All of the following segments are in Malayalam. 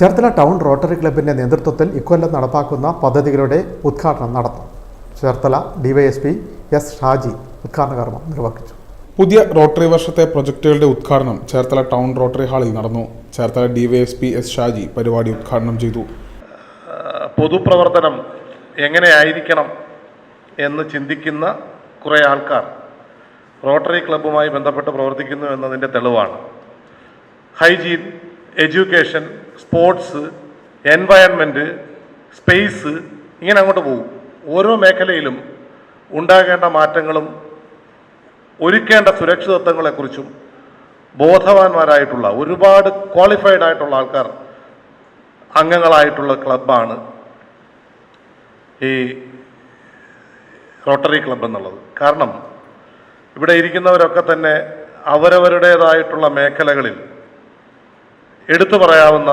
ചേർത്തല ടൗൺ റോട്ടറി ക്ലബിന്റെ നേതൃത്വത്തിൽ ഇക്കൊല്ലം നടപ്പാക്കുന്ന പദ്ധതികളുടെ ഉദ്ഘാടനം നടന്നു. ചേർത്തല ഡിവൈഎസ്പി എസ് ഷാജി ഉദ്ഘാടന കർമ്മം നിർവഹിച്ചു. പുതിയ റോട്ടറി വർഷത്തെ പ്രൊജക്ടുകളുടെ ഉദ്ഘാടനം ചേർത്തല ടൗൺ റോട്ടറി ഹാളിൽ നടന്നു. ചേർത്തല ഡിവൈഎസ്പി എസ് ഷാജി പരിപാടി ഉദ്ഘാടനം ചെയ്തു. പൊതുപ്രവർത്തനം എങ്ങനെയായിരിക്കണം എന്ന് ചിന്തിക്കുന്ന കുറേ ആൾക്കാർ റോട്ടറി ക്ലബ്ബുമായി ബന്ധപ്പെട്ട് പ്രവർത്തിക്കുന്നു എന്നതിന്റെ തെളിവാണ്. Hygiene education sports environment space ഇങ്ങനെ അങ്ങോട്ട് പോകും. ഓരോ മേഖലയിലും ഉണ്ടാകേണ്ട മാറ്റങ്ങളും ഒരുക്കേണ്ട സുരക്ഷിതത്വങ്ങളെക്കുറിച്ചും ബോധവാന്മാരായിട്ടുള്ള ഒരുപാട് ക്വാളിഫൈഡ് ആയിട്ടുള്ള ആൾക്കാർ അംഗങ്ങളായിട്ടുള്ള ക്ലബ്ബാണ് ഈ റോട്ടറി ക്ലബ് എന്നുള്ളത്. കാരണം ഇവിടെ ഇരിക്കുന്നവരൊക്കെ തന്നെ അവരവരുടേതായിട്ടുള്ള മേഖലകളിൽ എടുത്തു പറയാവുന്ന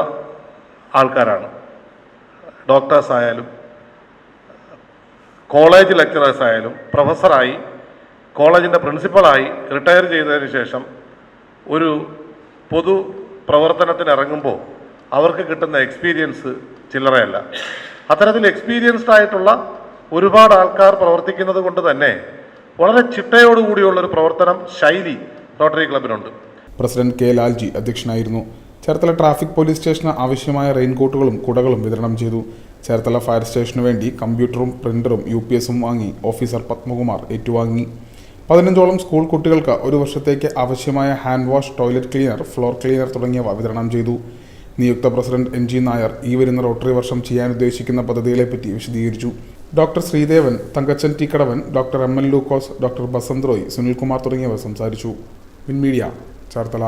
ആൾക്കാരാണ്. ഡോക്ടേഴ്സ് ആയാലും കോളേജ് ലെക്ചറേഴ്സ് ആയാലും പ്രൊഫസറായി കോളേജിന്റെ പ്രിൻസിപ്പളായി റിട്ടയർ ചെയ്തതിന് ശേഷം ഒരു പൊതു പ്രവർത്തനത്തിന് ഇറങ്ങുമ്പോൾ അവർക്ക് കിട്ടുന്ന എക്സ്പീരിയൻസ് ചില്ലറയല്ല. അത്തരത്തിൽ എക്സ്പീരിയൻസ്ഡ് ആയിട്ടുള്ള ഒരുപാട് ആൾക്കാർ പ്രവർത്തിക്കുന്നത് കൊണ്ട് തന്നെ വളരെ ചിട്ടയോടുകൂടിയുള്ള ഒരു പ്രവർത്തനം ശൈലി റോട്ടറി ക്ലബിനുണ്ട് പ്രസിഡന്റ് കെ ലാൽജി അധ്യക്ഷനായിരുന്നു. ചേർത്തല ട്രാഫിക് പോലീസ് സ്റ്റേഷന് ആവശ്യമായ റെയിൻകോട്ടുകളും കുടകളും വിതരണം ചെയ്തു. ചേർത്തല ഫയർ സ്റ്റേഷനു വേണ്ടി കമ്പ്യൂട്ടറും പ്രിന്ററും യു പി എസും വാങ്ങി ഓഫീസർ പത്മകുമാർ ഏറ്റുവാങ്ങി. പതിനഞ്ചോളം സ്കൂൾ കുട്ടികൾക്ക് ഒരു വർഷത്തേക്ക് ആവശ്യമായ hand wash toilet cleaner floor cleaner തുടങ്ങിയവ വിതരണം ചെയ്തു. നിയുക്ത പ്രസിഡന്റ് എൻ ജി നായർ ഈ വരുന്ന റോട്ടറി വർഷം ചെയ്യാൻ ഉദ്ദേശിക്കുന്ന പദ്ധതികളെപ്പറ്റി വിശദീകരിച്ചു. Doctor Sreedevan Thankachan T Kadavan doctor M N Lukose doctor Basanth Roy Sunilkumar തുടങ്ങിയവർ സംസാരിച്ചു. Win media Cherthala.